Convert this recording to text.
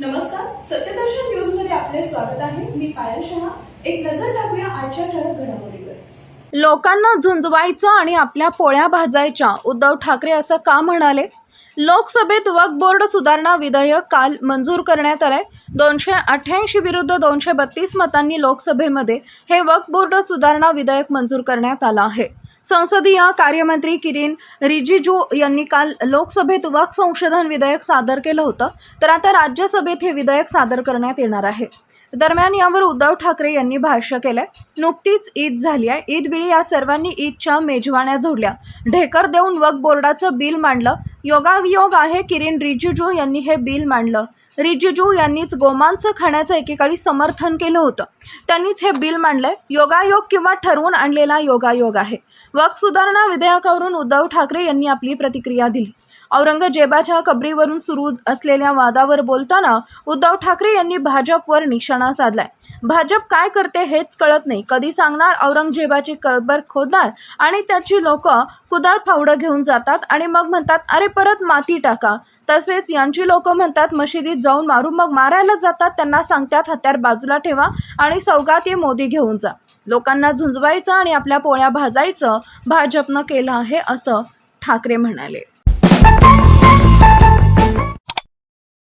नमस्कार सत्यदर्शन न्यूजमध्ये आपले स्वागत आहे. मी पायल शहा. एक नजर टाकूया आजच्या ठळक घडामोडीवर. लोकांना झुंजवायचं आणि आपल्या पोळ्या भाजायच्या उद्धव ठाकरे असं का म्हणाले? लोकसभेत वक्फ बोर्ड सुधारणा विधेयक काल मंजूर करण्यात आलंय. दोनशे अठ्ठ्याऐंशी विरुद्ध दोनशे बत्तीस मतांनी लोकसभेमध्ये हे वक्फ बोर्ड सुधारणा विधेयक मंजूर करण्यात आलं आहे. संसदीय कार्यमंत्री किरीन रिजिजू यांनी काल लोकसभेत वक संशोधन विधेयक सादर केलं होतं. तर आता राज्यसभेत हे विधेयक सादर करण्यात येणार आहे. दरम्यान यावर उद्धव ठाकरे यांनी भाष्य केलंय नुकतीच ईद झाली आहे. ईदवेळी या सर्वांनी ईदच्या मेजवाण्या जोडल्या. ढेकर देऊन वक्फ बोर्डाचं बिल मांडलं. योगायोग आहे किरीन रिजिजू यांनी हे बिल मांडलं. रिजिजू यांनीच गोमांस खाण्याचं एकेकाळी समर्थन केलं होतं. त्यांनीच हे बिल मांडलंय. योगायोग किंवा ठरवून आणलेला योगायोग आहे. वक्फ सुधारणा विधेयकावरून उद्धव ठाकरे यांनी आपली प्रतिक्रिया दिली. औरंगजेबाच्या कबरीवरून सुरू असलेल्या वादावर बोलताना उद्धव ठाकरे यांनी भाजपवर निशाणा साधलाय. भाजप काय करते हेच कळत नाही. कधी सांगणार? औरंगजेबाची कबर खोदणार आणि त्याची लोक कुदाळ फावडं घेऊन जातात आणि मग म्हणतात अरे परत माती टाका. तसेच यांची लोक म्हणतात मशिदीत जाऊन मारू मग मारायला जातात. त्यांना सांगतात हत्यार बाजूला ठेवा आणि सौगात ये मोदी घेऊन जा. लोकांना झुंजवायचं आणि आपल्या पोळ्या भाजायचं भाजपनं केलं आहे असं ठाकरे म्हणाले.